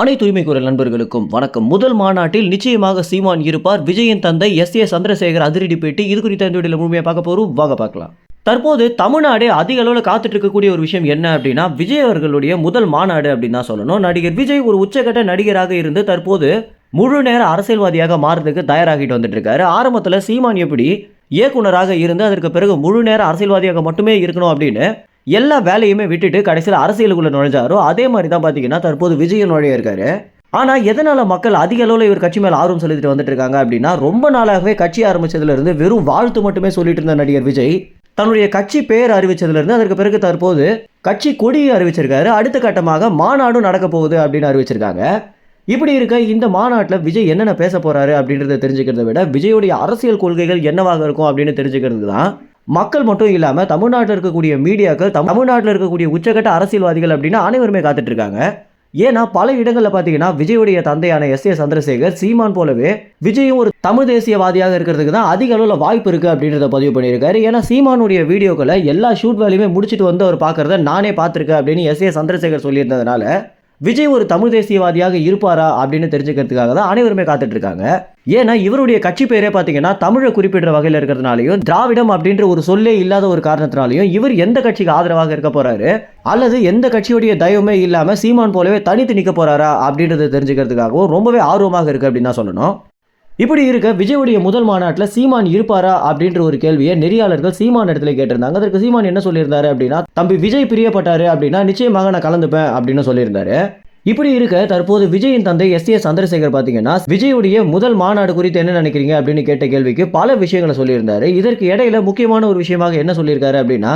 அனைத்து உரிமை குரல் நண்பர்களுக்கும் வணக்கம். முதல் மாநாட்டில் நிச்சயமாக சீமான் இருப்பார். விஜயின் தந்தை எஸ் ஏ சந்திரசேகர் அதிரடி பேட்டி இது குறித்த இந்த வீடியோவில் முழுமையாக பார்க்க போறோம். வாங்க பார்க்கலாம். தற்போது தமிழ்நாடே அதிக அளவில் காத்துட்டு இருக்கக்கூடிய ஒரு விஷயம் என்ன அப்படின்னா விஜய் அவர்களுடைய முதல் மாநாடு அப்படின்னு தான் சொல்லணும். நடிகர் விஜய் ஒரு உச்சகட்ட நடிகராக இருந்து தற்போது முழு நேர அரசியல்வாதியாக மாறுறதுக்கு தயாராகிட்டு வந்துட்டு இருக்காரு. ஆரம்பத்தில் சீமான் எப்படி இயக்குனராக இருந்து அதற்கு பிறகு முழு நேர அரசியல்வாதியாக மட்டுமே இருக்கணும் அப்படின்னு எல்லா வேலையுமே விட்டுட்டு கடைசியில் அரசியலுக்குள்ளே நுழைஞ்சாரோ அதே மாதிரி தான் பார்த்தீங்கன்னா தற்போது விஜய் நுழைய இருக்காரு. ஆனால் எதனால் மக்கள் அதிக அளவில் இவர் கட்சி மேலே ஆர்வம் செலுத்திட்டு வந்துட்டு இருக்காங்க அப்படின்னா ரொம்ப நாளாகவே கட்சி ஆரம்பித்ததுலேருந்து வெறும் வாழ்த்து மட்டுமே சொல்லிட்டு இருந்த நடிகர் விஜய் தன்னுடைய கட்சி பெயர் அறிவிச்சதுலேருந்து அதற்கு பிறகு தற்போது கட்சி கொடியை அறிவிச்சிருக்காரு. அடுத்த கட்டமாக மாநாடும் நடக்க போகுது அப்படின்னு அறிவிச்சிருக்காங்க. இப்படி இருக்க இந்த மாநாட்டில் விஜய் என்னென்ன பேச போகிறாரு அப்படின்றத தெரிஞ்சுக்கிறத விட விஜயுடைய அரசியல் கொள்கைகள் என்னவாக இருக்கும் அப்படின்னு தெரிஞ்சுக்கிறது தான் மக்கள் மட்டும் இல்லாமல் தமிழ்நாட்டில் இருக்கக்கூடிய மீடியாக்கள் தம்- தமிழ்நாட்டில் இருக்கக்கூடிய உச்சகட்ட அரசியல்வாதிகள் அப்படின்னு அனைவருமே காத்துட்டு இருக்காங்க ஏன்னா பல இடங்களில் பார்த்தீங்கன்னா விஜயுடைய தந்தையான எஸ் ஏ சந்திரசேகர் சீமான் போலவே விஜயும் ஒரு தமிழ் தேசியவாதியாக இருக்கிறதுக்கு தான் அதிக அளவில் வாய்ப்பு இருக்குது அப்படின்றத பதிவு பண்ணியிருக்காரு. ஏன்னா சீமானுடைய வீடியோக்களை எல்லா ஷூட் வேலையுமே முடிச்சுட்டு வந்து அவர் பார்க்குறத நானே பார்த்துருக்கேன் அப்படின்னு எஸ் ஏ சந்திரசேகர் சொல்லியிருந்ததுனால விஜய் ஒரு தமிழ் தேசியவாதியாக இருப்பாரா அப்படின்னு தெரிஞ்சுக்கிறதுக்காக தான் அனைவருமே காத்துட்டு இருக்காங்க ஏன்னா இவருடைய கட்சி பேரே பார்த்தீங்கன்னா தமிழை குறிப்பிடுற வகையில் இருக்கிறதுனாலையும் திராவிடம் அப்படின்ற ஒரு சொல்லே இல்லாத ஒரு காரணத்தினாலையும் இவர் எந்த கட்சிக்கு ஆதரவாக இருக்க போறாரு? அல்லது எந்த கட்சியுடைய தயவுமே இல்லாமல் சீமான் போலவே தனித்து நிற்க போறாரா அப்படின்றத தெரிஞ்சுக்கிறதுக்காகவும் ரொம்பவே ஆர்வமாக இருக்கு அப்படின்னு தான் சொல்லணும். இப்படி இருக்க விஜயுடைய முதல் மாநாட்டில் சீமான் இருப்பாரா அப்படின்ற ஒரு கேள்வியை நெறியாளர்கள் சீமான் இடத்துல கேட்டிருந்தாங்க. அதற்கு சீமான் என்ன சொல்லியிருந்தாரு அப்படின்னா தம்பி விஜய் பிரியப்பட்டாரு அப்படின்னா நிச்சயமாக நான் கலந்துப்பேன் அப்படின்னு சொல்லியிருந்தாரு. இப்படி இருக்க தற்போது விஜயின் தந்தை எஸ். ஏ. சந்திரசேகர் பார்த்தீங்கன்னா விஜயுடைய முதல் மாநாடு குறித்து என்ன நினைக்கிறீங்க? அப்படின்னு கேட்ட கேள்விக்கு பல விஷயங்களை சொல்லியிருந்தாரு. இதற்கு இடையில முக்கியமான ஒரு விஷயமாக என்ன சொல்லியிருக்காரு அப்படின்னா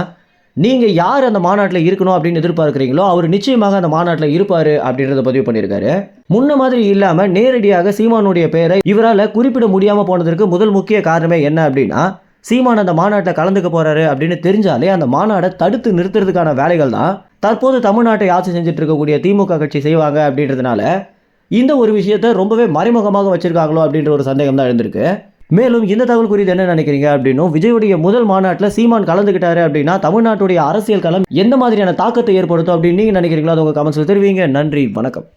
நீங்கள் யார் அந்த மாநாட்டில் இருக்கணும் அப்படின்னு எதிர்பார்க்குறீங்களோ அவர் நிச்சயமாக அந்த மாநாட்டில் இருப்பார் அப்படின்றத பதிவு பண்ணியிருக்காரு. முன்ன மாதிரி இல்லாமல் நேரடியாக சீமானுடைய பெயரை இவரால் குறிப்பிட முடியாமல் போனதற்கு முதல் முக்கிய காரணமே என்ன அப்படின்னா சீமான் அந்த மாநாட்டில் கலந்துக்க போகிறாரு அப்படின்னு தெரிஞ்சாலே அந்த மாநாடை தடுத்து நிறுத்துறதுக்கான வேலைகள் தான். தற்போது தமிழ்நாட்டை ஆட்சி செஞ்சுட்டு இருக்கக்கூடிய திமுக கட்சி செய்வாங்க அப்படின்றதுனால இந்த ஒரு விஷயத்த ரொம்பவே மறைமுகமாக வச்சுருக்காங்களோ அப்படின்ற ஒரு சந்தேகம் தான் எழுந்திருக்கு. மேலும் இந்த தகவல் குறித்து என்ன நினைக்கிறீங்க அப்படின்னும் விஜயுடைய முதல் மாநாட்டில் சீமான் கலந்துக்கிட்டாரு அப்படின்னா தமிழ்நாட்டுடைய அரசியல் களம் எந்த மாதிரியான தாக்கத்தை ஏற்படுத்தும் அப்படின்னு நீங்க நினைக்கிறீங்களோ அது உங்கள் கமெண்ட்ஸில் தெரிவிங்க. நன்றி வணக்கம்.